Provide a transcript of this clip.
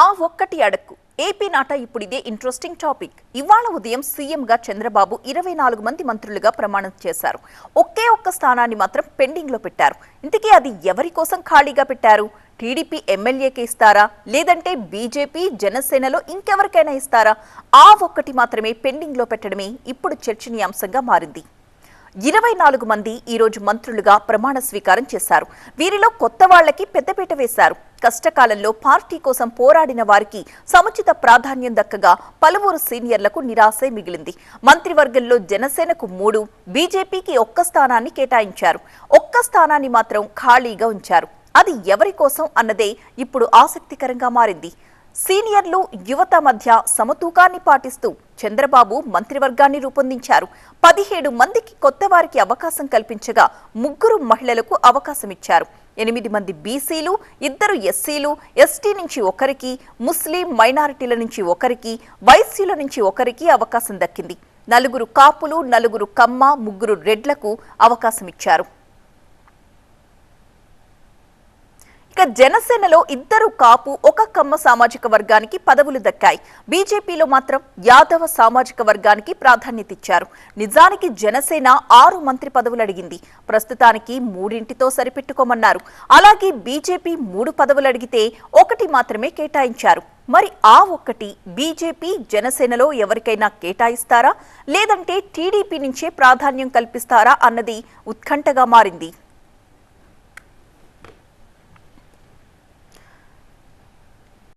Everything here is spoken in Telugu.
ఆ ఒక్కటి అడక్కు. ఏపీ నాట ఇప్పుడు ఇదే ఇంట్రెస్టింగ్ టాపిక్ ఇవాళ ఉదయం సీఎంగా చంద్రబాబు ఇరవై నాలుగు మంది మంత్రులుగా ప్రమాణం చేశారు. ఒకే ఒక్క స్థానాన్ని మాత్రం పెండింగ్లో పెట్టారు. ఇంతకీ అది ఎవరి కోసం ఖాళీగా పెట్టారు? టీడీపీ ఎమ్మెల్యేకి ఇస్తారా? లేదంటే బీజేపీ జనసేనలో ఇంకెవరికైనా ఇస్తారా? ఆ ఒక్కటి మాత్రమే పెండింగ్లో పెట్టడమే ఇప్పుడు చర్చనీయాంశంగా మారింది. ఇరవై నాలుగు మంది ఈ రోజు మంత్రులుగా ప్రమాణ స్వీకారం చేశారు. వీరిలో కొత్త వాళ్ళకి పెద్దపీట వేశారు. కష్టకాలంలో పార్టీ కోసం పోరాడిన వారికి సముచిత ప్రాధాన్యం దక్కగా పలువురు సీనియర్లకు నిరాశే మిగిలింది. మంత్రివర్గంలో జనసేనకు మూడు బీజేపీకి ఒక్క స్థానాన్ని కేటాయించారు. ఒక్క స్థానాన్ని మాత్రం ఖాళీగా ఉంచారు. అది ఎవరి కోసం అన్నదే ఇప్పుడు ఆసక్తికరంగా మారింది. సీనియర్లు యువత మధ్య సమతూకాన్ని పాటిస్తూ చంద్రబాబు మంత్రివర్గాన్ని రూపొందించారు. పదిహేడు మందికి కొత్త వారికి అవకాశం కల్పించగా ముగ్గురు మహిళలకు అవకాశం ఇచ్చారు ఎనిమిది మంది బీసీలు ఇద్దరు ఎస్సీలు ఎస్టీ నుంచి ఒకరికి ముస్లిం మైనారిటీల నుంచి ఒకరికి వైశ్యుల నుంచి ఒకరికి అవకాశం దక్కింది. నలుగురు కాపులు నలుగురు కమ్మ ముగ్గురు రెడ్లకు అవకాశం ఇచ్చారు ఇక జనసేనలో ఇద్దరు కాపు ఒక కమ్మ సామాజిక వర్గానికి పదవులు దక్కాయి. బీజేపీలో మాత్రం యాదవ సామాజిక వర్గానికి ప్రాధాన్యత ఇచ్చారు నిజానికి జనసేన ఆరు మంత్రి పదవులు అడిగింది. ప్రస్తుతానికి మూడింటితో సరిపెట్టుకోమన్నారు. అలాగే బీజేపీ మూడు పదవులు అడిగితే ఒకటి మాత్రమే కేటాయించారు. మరి ఆ ఒక్కటి బీజేపీ జనసేనలో ఎవరికైనా కేటాయిస్తారా? లేదంటే టీడీపీ నుంచే ప్రాధాన్యం కల్పిస్తారా అన్నది ఉత్కంఠగా మారింది.